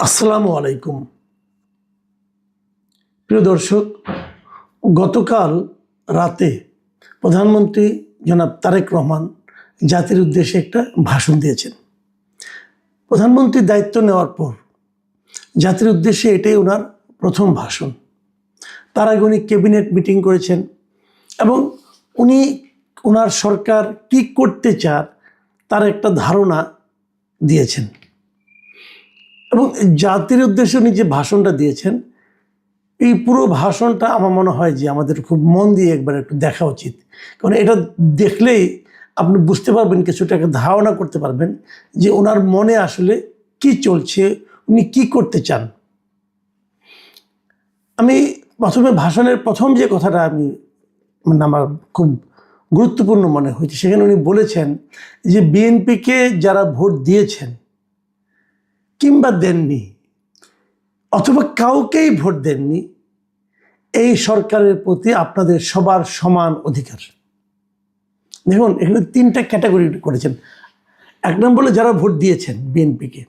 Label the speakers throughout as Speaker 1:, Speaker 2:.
Speaker 1: আসসালামু আলাইকুম। প্রিয় দর্শক, গতকাল রাতে প্রধানমন্ত্রী জনাব তারেক রহমান জাতির উদ্দেশ্যে একটা ভাষণ দিয়েছেন। প্রধানমন্ত্রীর দায়িত্ব নেওয়ার পর জাতির উদ্দেশ্যে এটাই ওনার প্রথম ভাষণ। তার আগে উনি ক্যাবিনেট মিটিং করেছেন এবং উনি ওনার সরকার কি করতে চার তার একটা ধারণা দিয়েছেন। এবং জাতির উদ্দেশ্যে উনি যে ভাষণটা দিয়েছেন, এই পুরো ভাষণটা আমার মনে হয় যে আমাদের খুব মন দিয়ে একবার একটু দেখা উচিত। কারণ এটা দেখলেই আপনি বুঝতে পারবেন, কিছুটা একটা ধারণা করতে পারবেন যে ওনার মনে আসলে কি চলছে, উনি কি করতে চান। আমি প্রথমে ভাষণের প্রথম যে কথাটা আমি মানে আমার খুব গুরুত্বপূর্ণ মনে হয়েছে, সেখানে উনি বলেছেন যে বিএনপিকে যারা ভোট দিয়েছেন কিংবা দেননি, অথবা কাউকেই ভোট দেননি, এই সরকারের প্রতি আপনাদের সবার সমান অধিকার। দেখুন, এখানে তিনটা ক্যাটাগরি করেছেন। এক নম্বরে যারা ভোট দিয়েছেন বিএনপিকে,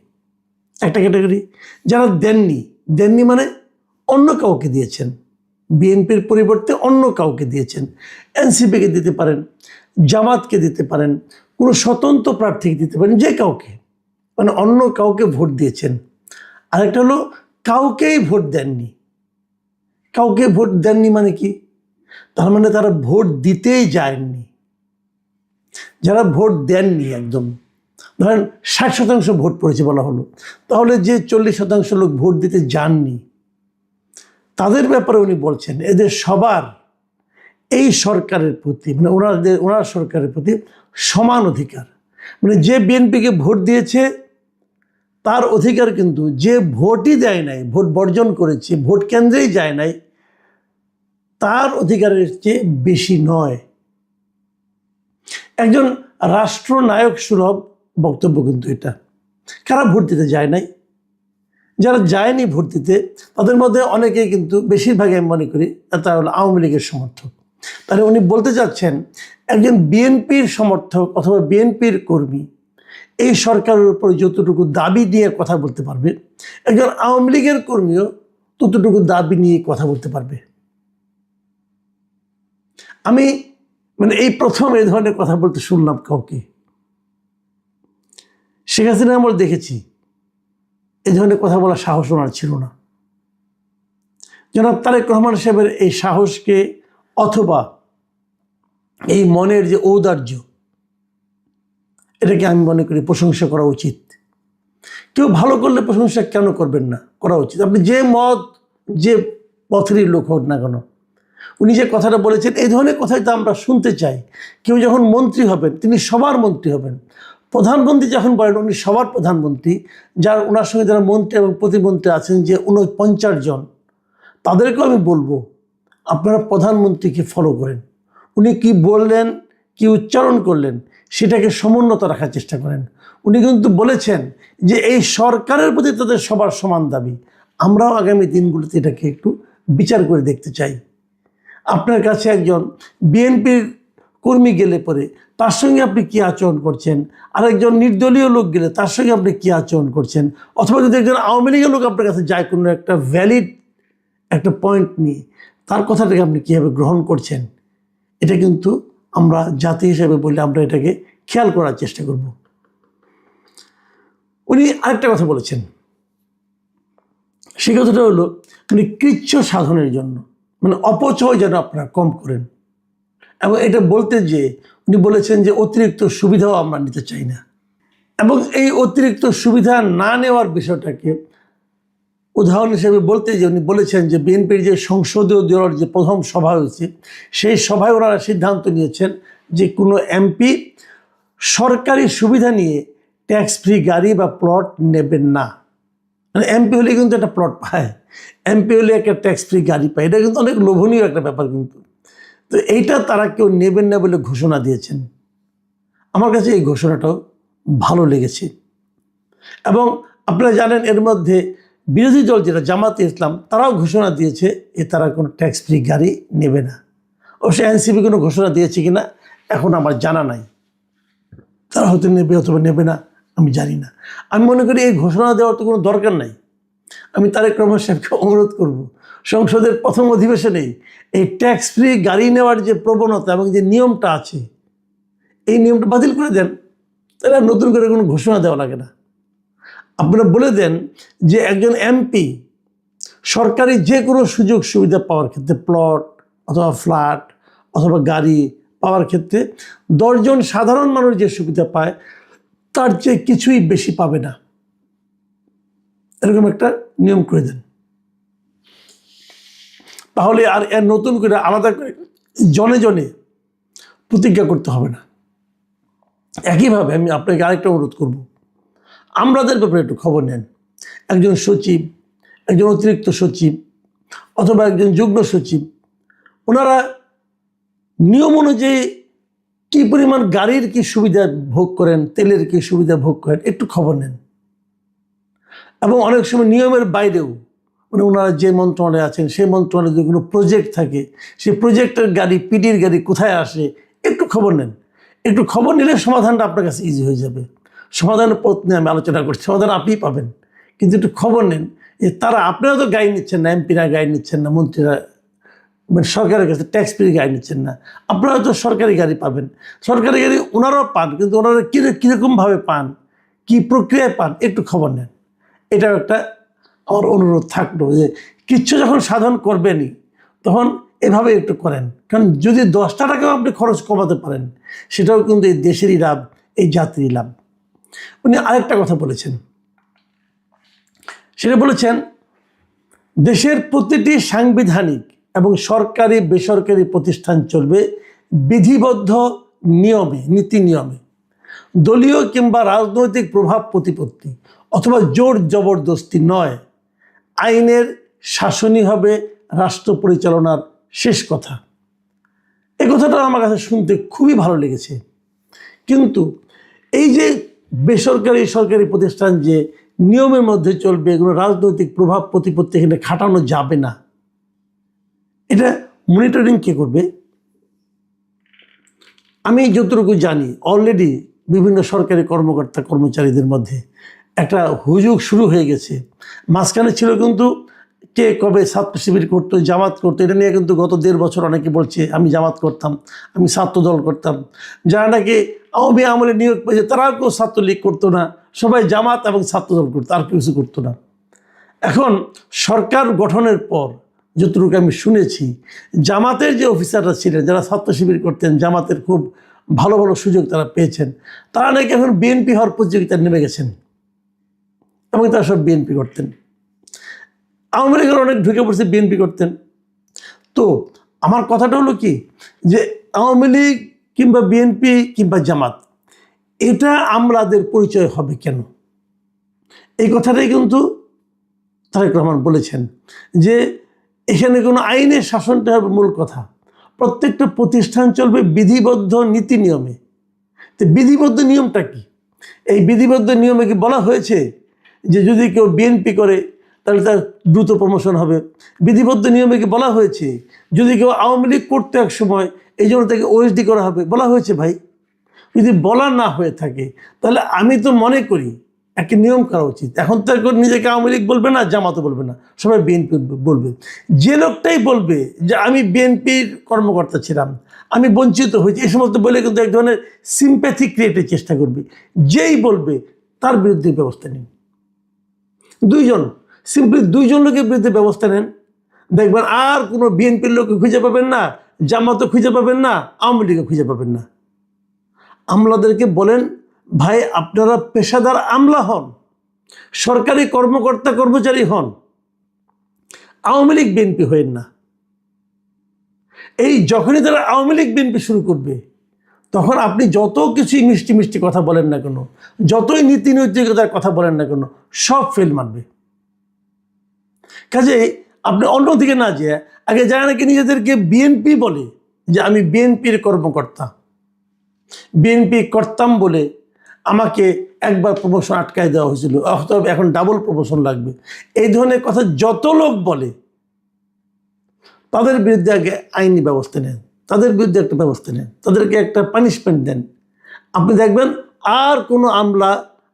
Speaker 1: একটা ক্যাটাগরি যারা দেননি। দেননি মানে অন্য কাউকে দিয়েছেন। বিএনপির পরিবর্তে অন্য কাউকে দিয়েছেন। এনসিপিকে দিতে পারেন, জামাতকে দিতে পারেন, কোনো স্বতন্ত্র প্রার্থীকে দিতে পারেন, যে কাউকে। মানে অন্য কাউকে ভোট দিয়েছেন। আরেকটা হলো, কাউকেই ভোট দেননি। কাউকে ভোট দেননি মানে কি? তার মানে তারা ভোট দিতেই যায়নি। যারা ভোট দেননি একদম। ধরেন, ষাট শতাংশ ভোট পড়েছে বলা হলো। তাহলে যে চল্লিশ শতাংশ লোক ভোট দিতে যাননি, তাদের ব্যাপারে উনি বলছেন, এদের সবার এই সরকারের প্রতি মানে ওনাদের, ওনার সরকারের প্রতি সমান অধিকার। মানে যে বিএনপিকে ভোট দিয়েছে তার অধিকার কিন্তু যে ভোটই দেয় নাই, ভোট বর্জন করেছে, ভোট কেন্দ্রেই যায় নাই, তার অধিকারের চেয়ে বেশি নয়। একজন রাষ্ট্রনায়ক সুলভ বক্তব্য কিন্তু এটা। কারা ভোট দিতে যায় নাই? যারা যায়নি ভোট দিতে, তাদের মধ্যে অনেকেই কিন্তু বেশিরভাগই আমি মনে করি, তারা হলো আওয়ামী লীগের সমর্থক। তাহলে উনি বলতে চাচ্ছেন, একজন বিএনপির সমর্থক অথবা বিএনপির কর্মী এই সরকারের উপর যতটুকু দাবি নিয়ে কথা বলতে পারবে, একজন আওয়ামী লীগের কর্মীও ততটুকু দাবি নিয়ে কথা বলতে পারবে। আমি মানে এই প্রথম এই ধরনের কথা বলতে শুনলাম কাউকে। শেখ হাসিনা আমল দেখেছি। এই ধরনের কথা বলার সাহস ওনার ছিল না। জনাব তারেক রহমান সাহেবের এই সাহসকে অথবা এই মনের যে ঔদার্য এটাকে আমি মনে করি প্রশংসা করা উচিত। কেউ ভালো করলে প্রশংসা কেন করবেন না? করা উচিত। আপনি যে মত, যে পথেরই লোক হোক না কেন। উনি যে কথাটা বলেছেন, এই ধরনের কথাই তো আমরা শুনতে চাই। কেউ যখন মন্ত্রী হবেন, তিনি সবার মন্ত্রী হবেন। প্রধানমন্ত্রী যখন বলেন, উনি সবার প্রধানমন্ত্রী। যার, ওনার সঙ্গে যারা মন্ত্রী এবং প্রতিমন্ত্রী আছেন, যে উনপঞ্চাশ জন, তাদেরকেও আমি বলব, আপনারা প্রধানমন্ত্রীকে ফলো করেন। উনি কি বললেন, কি উচ্চারণ করলেন সেটাকে সমুন্নত রাখার চেষ্টা করেন। উনি কিন্তু বলেছেন যে এই সরকারের প্রতি তাদের সবার সমান দাবি। আমরাও আগামী দিনগুলোতে এটাকে একটু বিচার করে দেখতে চাই। আপনার কাছে একজন বিএনপির কর্মী গেলে পরে তার সঙ্গে আপনি কী আচরণ করছেন? আরেকজন নির্দলীয় লোক গেলে তার সঙ্গে আপনি কী আচরণ করছেন? অথবা যদি একজন আওয়ামী লীগের লোক আপনার কাছে যায় কোনো একটা ভ্যালিড একটা পয়েন্ট নিয়ে, তার কথাটাকে আপনি কীভাবে গ্রহণ করছেন? এটা কিন্তু আমরা জাতি হিসেবে বললে আমরা এটাকে খেয়াল করার চেষ্টা করব। উনি আরেকটা কথা বলেছেন। সে কথাটা হলো উনি কৃচ্ছ সাধনের জন্য মানে অপচয় যেন আপনারা কম করেন। এবং এটা বলতে যে, উনি বলেছেন যে, অতিরিক্ত সুবিধাও আমরা নিতে চাই না। এবং এই অতিরিক্ত সুবিধা না নেওয়ার বিষয়টাকে উদাহরণ হিসেবে বলতে যে উনি বলেছেন যে বিএনপির যে সংসদীয় দলের যে প্রথম সভা হয়েছে, সেই সভায় ওনারা সিদ্ধান্ত নিয়েছেন যে কোনো এমপি সরকারি সুবিধা নিয়ে ট্যাক্স ফ্রি গাড়ি বা প্লট নেবেন না। মানে এমপি হলে কিন্তু একটা প্লট পায়, এমপি হলে একটা ট্যাক্স ফ্রি গাড়ি পায়। এটা কিন্তু অনেক লোভনীয় একটা ব্যাপার কিন্তু। তো এইটা তারা কেউ নেবেন না বলে ঘোষণা দিয়েছেন। আমার কাছে এই ঘোষণাটাও ভালো লেগেছে। এবং আপনারা জানেন এর মধ্যে বিরোধী দল যেটা জামাতে ইসলাম, তারাও ঘোষণা দিয়েছে এ তারা কোনো ট্যাক্স ফ্রি গাড়ি নেবে না। অবশ্য এনসিপি কোনো ঘোষণা দিয়েছে কি না এখন আমার জানা নাই। তারা হয়তো নেবে অথবা নেবে না, আমি জানি না। আমি মনে করি এই ঘোষণা দেওয়ার তো কোনো দরকার নাই। আমি তারেক রহমান সাহেবকে অনুরোধ করব, সংসদের প্রথম অধিবেশনেই এই ট্যাক্স ফ্রি গাড়ি নেওয়ার যে প্রবণতা এবং যে নিয়মটা আছে, এই নিয়মটা বাতিল করে দেন। তাহলে নতুন করে কোনো ঘোষণা দেওয়া লাগে না। আপনারা বলে দেন যে একজন এমপি সরকারি যে কোনো সুযোগ সুবিধা পাওয়ার ক্ষেত্রে প্লট অথবা ফ্ল্যাট অথবা গাড়ি পাওয়ার ক্ষেত্রে দশজন সাধারণ মানুষ যে সুবিধা পায়, তার চেয়ে কিছুই বেশি পাবে না। এরকম একটা নিয়ম করে দেন। তাহলে আর এর নতুন করে আলাদা করে জনে জনে প্রতিজ্ঞা করতে হবে না। একইভাবে আমি আপনাকে আরেকটা অনুরোধ করব। আমরাদের ব্যাপারে একটু খবর নেন। একজন সচিব, একজন অতিরিক্ত সচিব অথবা একজন যুগ্ম সচিব, ওনারা নিয়ম অনুযায়ী কী পরিমাণ গাড়ির কি সুবিধা ভোগ করেন, তেলের কি সুবিধা ভোগ করেন, একটু খবর নেন। এবং অনেক সময় নিয়মের বাইরেও মানে ওনারা যে মন্ত্রণালয়ে আছেন, সেই মন্ত্রণালয়ে যদি কোনো প্রজেক্ট থাকে, সেই প্রজেক্টের গাড়ি পিডির গাড়ি কোথায় আসে, একটু খবর নেন। একটু খবর নিলে সমাধানটা আপনার কাছে ইজি হয়ে যাবে। সমাধানের পথ নিয়ে আমি আলোচনা করছি, সমাধান আপনিই পাবেন। কিন্তু একটু খবর নেন, যে তারা আপনারা তো গাড়ি নিচ্ছেন না, এমপিরা গাড়ি নিচ্ছেন না, মন্ত্রীরা মানে সরকারের কাছে ট্যাক্স ফ্রি গাড়ি নিচ্ছেন না, আপনারা তো সরকারি গাড়ি পাবেন। সরকারি গাড়ি ওনারাও পান, কিন্তু ওনারা কী, কীরকমভাবে পান, কী প্রক্রিয়ায় পান, একটু খবর নেন। এটাও একটা আমার অনুরোধ থাকল যে কিচ্ছু যখন সাধন করবেনই, তখন এভাবে একটু করেন। কারণ যদি দশটা টাকাও আপনি খরচ কমাতে পারেন, সেটাও কিন্তু এই দেশেরই লাভ, এই জাতিরই লাভ। উনি আরেকটা কথা বলেছেন। সেটা বলেছেন, দেশের প্রতিটি সাংবিধানিক এবং সরকারি, বেসরকারি প্রতিষ্ঠান চলবে বিধিবদ্ধ নিয়মে, নীতি নিয়মে। দলীয় কিংবা রাজনৈতিক প্রভাব প্রতিপত্তি অথবা জোর জবরদস্তি নয়। আইনের শাসনই হবে রাষ্ট্র পরিচালনার শেষ কথা। এই কথাটা আমার কাছে শুনতে খুবই ভালো লেগেছে। কিন্তু এই যে বেসরকারি সরকারি প্রতিষ্ঠান যে নিয়মের মধ্যে চলবে এগুলো রাজনৈতিক প্রভাব প্রতিপত্তি এখানে খাটানো যাবে না। এটা মনিটরিং কে করবে? আমি যতটুকু জানি অলরেডি বিভিন্ন সরকারি কর্মকর্তা কর্মচারীদের মধ্যে একটা হুজুগ শুরু হয়ে গেছে। মাঝখানে ছিল কিন্তু কে কবে ছাত্র শিবির করতো, জামাত করতো, এটা নিয়ে কিন্তু গত দেড় বছর অনেকে বলছে, আমি জামাত করতাম, আমি ছাত্র দল করতাম। যারা নাকি আওয়ামী আমলে নিয়োগ পেয়েছে, তারাও কেউ ছাত্রলীগ করতো না। সবাই জামাত এবং ছাত্র দল করতো, আর কিছু করতো না। এখন সরকার গঠনের পর, যতটুকু আমি শুনেছি, জামাতের যে অফিসাররা ছিলেন, যারা ছাত্র শিবির করতেন, জামাতের খুব ভালো ভালো সুযোগ তারা পেয়েছেন, তারা নাকি এখন বিএনপি হওয়ার প্রতিযোগিতায় নেমে গেছেন। এবং তারা সব বিএনপি করতেন। আওয়ামী লীগের অনেক ঢুকে পড়ছে, বিএনপি করতেন। তো আমার কথাটা হলো কি? যে আওয়ামী লীগ কিংবা বিএনপি কিংবা জামাত, এটা আমলাদের পরিচয় হবে কেন? এই কথাটাই কিন্তু তারেক রহমান বলেছেন যে এখানে কোনো আইনের শাসনটা হবে মূল কথা। প্রত্যেকটা প্রতিষ্ঠান চলবে বিধিবদ্ধ নীতি নিয়মে। তো বিধিবদ্ধ নিয়মটা কি? এই বিধিবদ্ধ নিয়মে কি বলা হয়েছে যে যদি কেউ বিএনপি করে তাহলে তার দ্রুত প্রমোশন হবে। বিধিবদ্ধ নিয়মে কি বলা হয়েছে? যদি কেউ আওয়ামী লীগ করতে এক সময়, এই জন্য তাকে ওএসডি করা হবে। বলা হয়েছে, ভাই, যদি বলা না হয়ে থাকে, তাহলে আমি তো মনে করি একটা নিয়ম করা উচিত। এখন তো এখন নিজেকে আওয়ামী লীগ বলবে না, জামাতও বলবে না। সবাই বিএনপি বলবে। যে লোকটাই বলবে যে, আমি বিএনপির কর্মকর্তা ছিলাম, আমি বঞ্চিত হয়েছি, এই সমস্ত বলে কিন্তু এক ধরনের সিম্প্যাথি ক্রিয়েটের চেষ্টা করবে। যেই বলবে, তার বিরুদ্ধে ব্যবস্থা নিন। দুইজন সিম্পলি দুইজন লোকের বিরুদ্ধে ব্যবস্থা নেন। দেখবেন আর কোনো বিএনপির লোককে খুঁজে পাবেন না, জামাতও খুঁজে পাবেন না, আওয়ামী লীগও খুঁজে পাবেন না। আমলাদেরকে বলেন, ভাই, আপনারা পেশাদার আমলা হন, সরকারি কর্মকর্তা কর্মচারী হন, আওয়ামী লীগ বিএনপি হয়েন না। এই যখনই তারা আওয়ামী লীগ বিএনপি শুরু করবে, তখন আপনি যত কিছুই মিষ্টি মিষ্টি কথা বলেন না কেন, যতই নীতি নৈতিকতার কথা বলেন না কেন, সব ফেল মারবে কাজে আপনি অন্যদিকে না যে আগে যারা নাকি নিজেদেরকে বিএনপি বলে যে আমি বিএনপির কর্মকর্তা। বিএনপি করতাম বলে আমাকে একবার প্রমোশন আটকায় দেওয়া হয়েছিল। এখন ডাবল প্রমোশন লাগবে। এই ধরনের কথা যত লোক বলে, তাদের বিরুদ্ধে আগে আইনি ব্যবস্থা নেন। তাদের বিরুদ্ধে একটা ব্যবস্থা নেন। তাদেরকে একটা পানিশমেন্ট দেন। আপনি দেখবেন আর কোনো আমলা,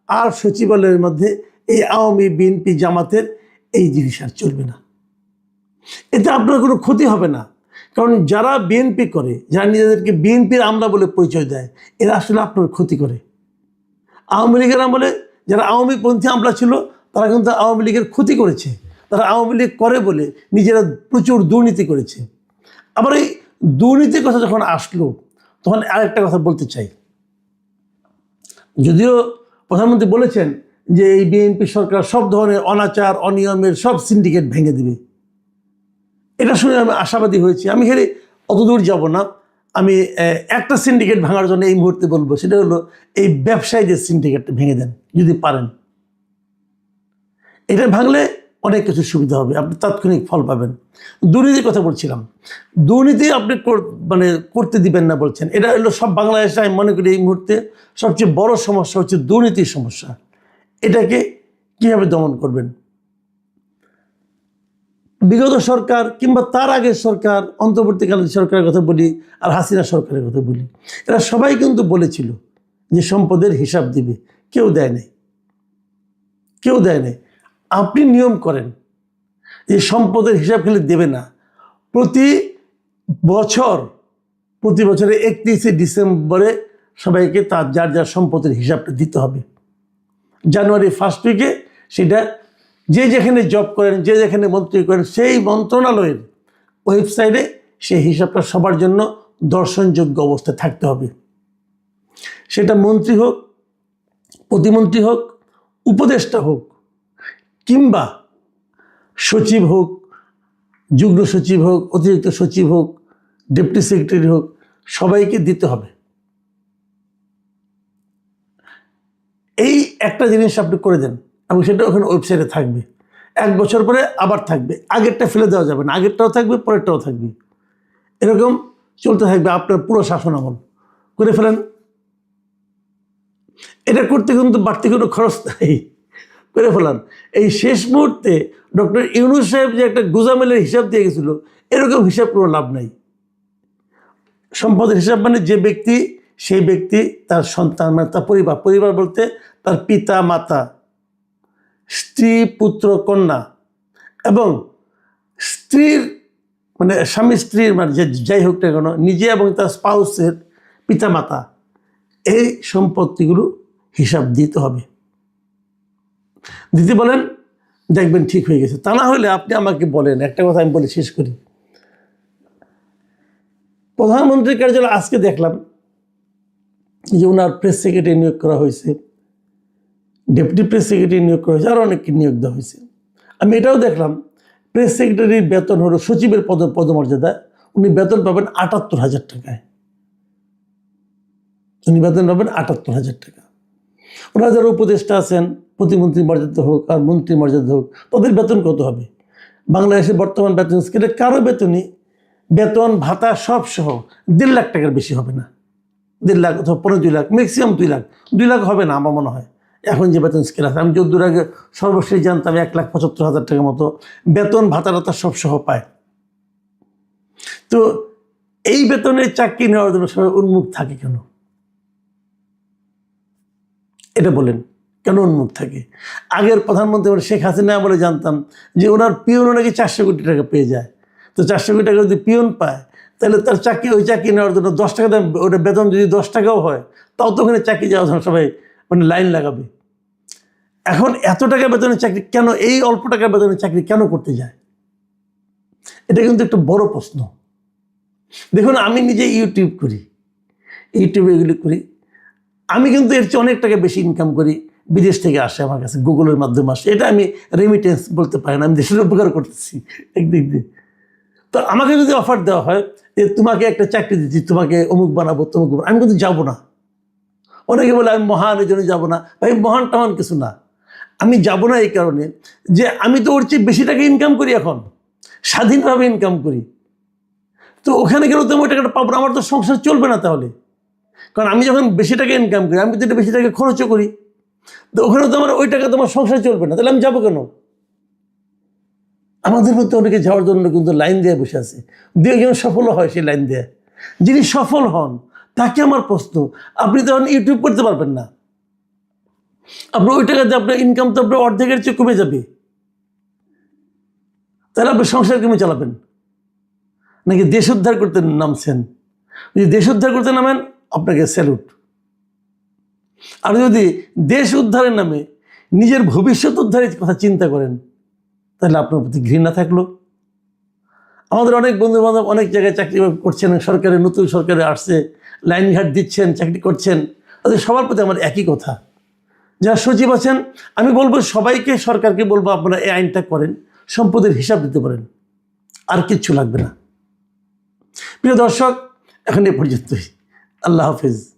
Speaker 1: আর সচিবালয়ের মধ্যে এই আওয়ামী বিএনপি জামাতের এই জিনিস আর চলবে না। এতে আপনার কোনো ক্ষতি হবে না। কারণ যারা বিএনপি করে, যারা নিজেদেরকে বিএনপির আমলা বলে পরিচয় দেয়, এরা আসলে আপনার ক্ষতি করে। আওয়ামী লীগের আমলে যারা আওয়ামী পন্থী আমলা ছিল, তারা কিন্তু আওয়ামী লীগের ক্ষতি করেছে। তারা আওয়ামী লীগ করে বলে নিজেরা প্রচুর দুর্নীতি করেছে। আবার এই দুর্নীতির কথা যখন আসলো, তখন আরেকটা কথা বলতে চাই। যদিও প্রধানমন্ত্রী বলেছেন যে এই বিএনপি সরকার সব ধরনের অনাচার, অনিয়মের সব সিন্ডিকেট ভেঙে দেবে। এটা শুনে আমি আশাবাদী হয়েছি। আমি হেরে অত দূর যাব না। আমি একটা সিন্ডিকেট ভাঙার জন্য এই মুহূর্তে বলব, সেটা হলো এই ব্যবসায়ীদের সিন্ডিকেটটা ভেঙে দেন, যদি পারেন। এটা ভাঙলে অনেক কিছু সুবিধা হবে, আপনি তাৎক্ষণিক ফল পাবেন। দুর্নীতির কথা বলছিলাম। দুর্নীতি আপনি মানে করতে দিবেন না বলছেন। এটা হলো সব বাংলাদেশে আমি মনে করি এই মুহূর্তে সবচেয়ে বড় সমস্যা হচ্ছে দুর্নীতির সমস্যা। এটাকে কীভাবে দমন করবেন? বিগত সরকার কিংবা তার আগের সরকার, অন্তর্বর্তীকালীন সরকারের কথা বলি আর হাসিনা সরকারের কথা বলি, এরা সবাই কিন্তু বলেছিল যে সম্পদের হিসাব দিবে। কেউ দেয় নাই। কেউ দেয় নাই। আপনি নিয়ম করেন যে সম্পদের হিসাব খেলে দেবে না। প্রতি বছর, প্রতি বছরে একত্রিশে ডিসেম্বরে সবাইকে তার যার যার সম্পদের হিসাবটা দিতে হবে। জানুয়ারি ফার্স্ট উইকে সেটা যে যেখানে জব করেন, যে যেখানে মন্ত্রী করেন, সেই মন্ত্রণালয়ের ওয়েবসাইটে সেই হিসাবটা সবার জন্য দর্শনযোগ্য অবস্থায় থাকতে হবে। সেটা মন্ত্রী হোক, প্রতিমন্ত্রী হোক, উপদেষ্টা হোক, কিংবা সচিব হোক, যুগ্ম সচিব হোক, অতিরিক্ত সচিব হোক ডেপুটি সেক্রেটারি হোক, সবাইকে দিতে হবে এই একটা জিনিস আপনি করে দেন এবং সেটা ওখানে ওয়েবসাইটে থাকবে। এক বছর পরে আবার থাকবে। আগেরটা ফেলে দেওয়া যাবে না। আগেরটাও থাকবে, পরেরটাও থাকবে। এরকম চলতে থাকবে আপনার পুরো শাসন আমল। করে ফেলেন। এটা করতে কিন্তু বাড়তি কোনো খরচ নেই। করে ফেলান। এই শেষ মুহূর্তে ডক্টর ইউনুস সাহেব যে একটা গুজামেলের হিসাব দিয়ে গেছিল, এরকম হিসাব কোনো লাভ নাই। সম্পদের হিসাব মানে যে ব্যক্তি সেই ব্যক্তি তার সন্তান মানে তার পরিবার। পরিবার বলতে তার পিতা, মাতা, স্ত্রী, পুত্র, কন্যা এবং স্ত্রীর মানে স্বামী, স্ত্রীর মানে যাই হোক না কেন, নিজে এবং তার স্পাউসের পিতামাতা এই সম্পত্তিগুলো হিসাব দিতে হবে। দিদি বলেন, দেখবেন ঠিক হয়ে গেছে। তা না হলে আপনি আমাকে বলেন, একটা কথা আমি বলে শেষ করি। প্রধানমন্ত্রীর কার্যালয় আজকে দেখলাম যে ওনার প্রেস সেক্রেটারি নিয়োগ করা হয়েছে ডেপুটি প্রেস সেক্রেটারি নিয়োগ করা হয়েছে আরও অনেককে নিয়োগ দেওয়া হয়েছে। আমি এটাও দেখলাম প্রেস সেক্রেটারির বেতন হলো সচিবের পদ, পদমর্যাদা, উনি বেতন পাবেন আটাত্তর হাজার টাকায়। উনি বেতন পাবেন আটাত্তর হাজার টাকা। ওনারা যারা উপদেষ্টা আছেন, প্রতিমন্ত্রী মর্যাদা হোক আর মন্ত্রী মর্যাদা হোক, তাদের বেতন কত হবে? বাংলাদেশের বর্তমান বেতন স্কেলে কারও বেতনই, বেতন, ভাতা সব সহ দেড় লাখ টাকার বেশি হবে না। দেড় লাখ অথবা পনেরো দুই লাখ ম্যাক্সিমাম দুই লাখ। দুই লাখ হবে না আমার মনে হয়। এখন যে বেতন স্কেল আছে, আমি যদ্দূর আগে সর্বশেষ জানতাম এক লাখ পঁচাত্তর হাজার টাকার মতো বেতন ভাতা টাতা সব সহ পায়। তো এই বেতনের চাকরি নেওয়ার জন্য সবাই উন্মুখ থাকে কেন? এটা বলেন, কেন উন্মুখ থাকে? আগের প্রধানমন্ত্রী শেখ হাসিনা বলে জানতাম যে ওনার পিয়নও নাকি চারশো কোটি টাকা পেয়ে যায়। তো চারশো কোটি টাকা যদি পিওন পায় তাহলে তার চাকরি ওই চাকরি নেওয়ার জন্য দশ টাকা দাম ওটা বেতন যদি দশ টাকাও হয়, তাও তো ওখানে চাকরি যাওয়ার জন্য সবাই মানে লাইন লাগাবে। এখন এত টাকা বেতনের চাকরি কেন, এই অল্প টাকা বেতনের চাকরি কেন করতে যায়? এটা কিন্তু একটা বড় প্রশ্ন। দেখুন, আমি নিজে ইউটিউব করি। ইউটিউবে এগুলি করি। আমি কিন্তু এর চেয়ে অনেক টাকা বেশি ইনকাম করি, বিদেশ থেকে আসে আমার কাছে, গুগলের মাধ্যমে আসে। এটা আমি রেমিটেন্স বলতে পারি না, আমি দেশের উপকার করতেছি। একদিক দিয়ে। তো আমাকে যদি অফার দেওয়া হয় যে তোমাকে একটা চাকরি দিচ্ছি, তোমাকে অমুক বানাবো, তমুক বানাবো। আমি কিন্তু যাব না। অনেকে বলে, আমি মহান, এই জন্য যাব না। ভাই, মহান টহান কিছু না। আমি যাব না এই কারণে যে আমি তো ওর চেয়ে বেশি টাকা ইনকাম করি এখন। স্বাধীনভাবে ইনকাম করি। তো ওখানে গেলেও তো ওই টাকাটা পাবো আমার তো সংসার চলবে না তাহলে। কারণ আমি যখন বেশি টাকা ইনকাম করি, আমি তো এটা বেশি টাকা খরচও করি। তো ওখানে তো আমার ওই টাকা তোমার সংসার চলবে না। তাহলে আমি যাব কেন? আমাদের মধ্যে অনেকে যাওয়ার জন্য কিন্তু লাইন দিয়ে বসে আছে। দু একজন সফল হয় সেই লাইন দিয়ে। যিনি সফল হন, তাকে আমার প্রশ্ন, আপনি তখন ইউটিউব করতে পারবেন না। আপনার ওই টাকাতে আপনার ইনকাম তো আপনার অর্ধেকের চেয়ে কমে যাবে। তাহলে আপনি সংসার কেমন চালাবেন। নাকি দেশ উদ্ধার করতে নামছেন? যদি দেশ উদ্ধার করতে নামেন, আপনাকে স্যালুট আর যদি দেশ উদ্ধারের নামে, নিজের ভবিষ্যৎ উদ্ধারের কথা চিন্তা করেন তাহলে আপনার প্রতি ঘৃণা থাকল? আমাদের অনেক বন্ধু বান্ধব অনেক জায়গায় চাকরি করছেন সরকারের নতুন সরকারে আসছে, লাইন ঘাট দিচ্ছেন, চাকরি করছেন। তাদের সবার প্রতি আমার একই কথা। যারা সচিব আছেন, আমি বলব সবাইকে, সরকারকে বলব আপনারা এই আইনটা করেন, সম্পদের হিসাব দিতে পারেন। আর কিচ্ছু লাগবে না। প্রিয় দর্শক, এখন এ পর্যন্তই। আল্লাহ হাফিজ।